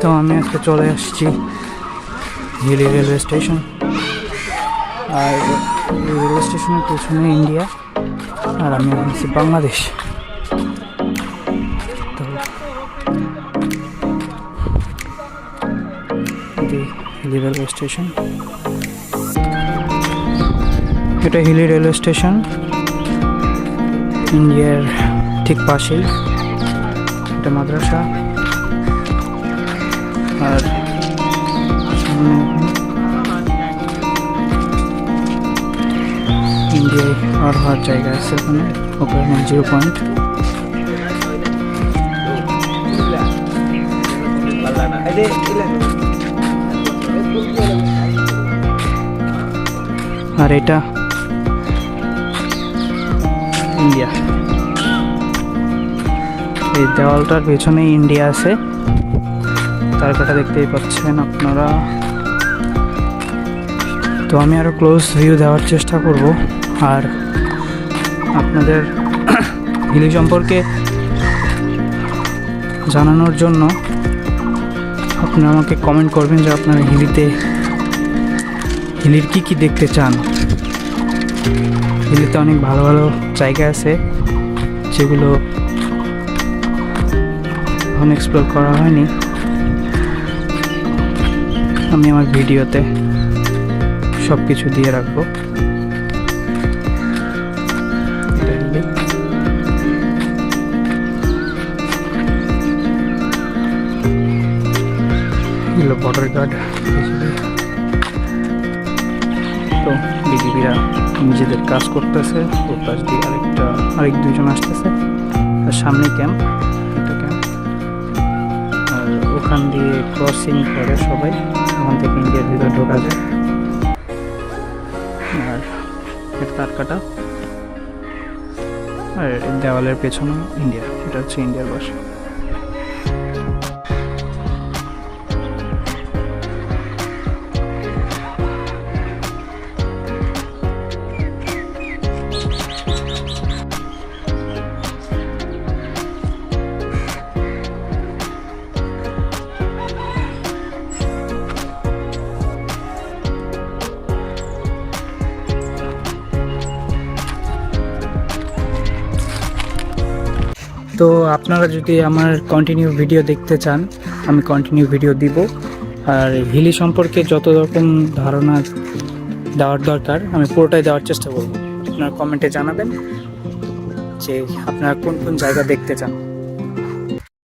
তো আমি আজকে চলে আসছি হিলি রেলওয়ে স্টেশন। আর রেলওয়ে স্টেশনের পেছনে ইন্ডিয়া, আর আমি আছি বাংলাদেশ। Railway station. এটা হিলি রেলওয়ে স্টেশন। ইন্ডিয়ার ঠিক পাশেই। এটা মাদ্রাসা। আর ইন্ডিয়ায় আর হওয়ার জায়গা আছে ওখানে ওখানে জিরো পয়েন্ট আর এটা ইন্ডিয়া। এই দেওয়ালটার পেছনে ইন্ডিয়া আছে। তারকাটা দেখতেই পাচ্ছেন আপনারা। তো আমি আরও ক্লোজ ভিউ দেওয়ার চেষ্টা করব। আর আপনাদের হিলি সম্পর্কে জানানোর জন্য আপনি আমাকে কমেন্ট করবেন যে আপনারা হিলিতে হিলির কী কী দেখতে চান। হিলিতে অনেক ভালো ভালো জায়গা আছে, যেগুলো এখন এক্সপ্লোর করা হয়নি। আমি আমার ভিডিওতে সব কিছু দিয়ে রাখব। বর্ডার গার্ড তো বিজিবিরা নিজেদের কাজ করতেছে ওর পাশ দিয়ে আরেকটা, আরেক দুজন আসতেছে। আর সামনে ক্যাম্প, একটা ক্যাম্প। আর ওখান দিয়ে ক্রসিং করে সবাই। ওখান থেকে ইন্ডিয়ার ভিতরে ঢোকা যায়। আর এটা তার কাটা আর দেওয়ালের পেছনে ইন্ডিয়া, এটা হচ্ছে ইন্ডিয়ার বাসা। তো আপনারা যদি আমার কন্টিনিউ ভিডিও দেখতে চান, আমি কন্টিনিউ ভিডিও দিব। আর হিলি সম্পর্কে যত রকম ধারণা দেওয়ার দরকার, আমি পুরোটাই দেওয়ার চেষ্টা করব। আপনারা কমেন্টে জানাবেন যে আপনারা কোন কোন জায়গা দেখতে চান।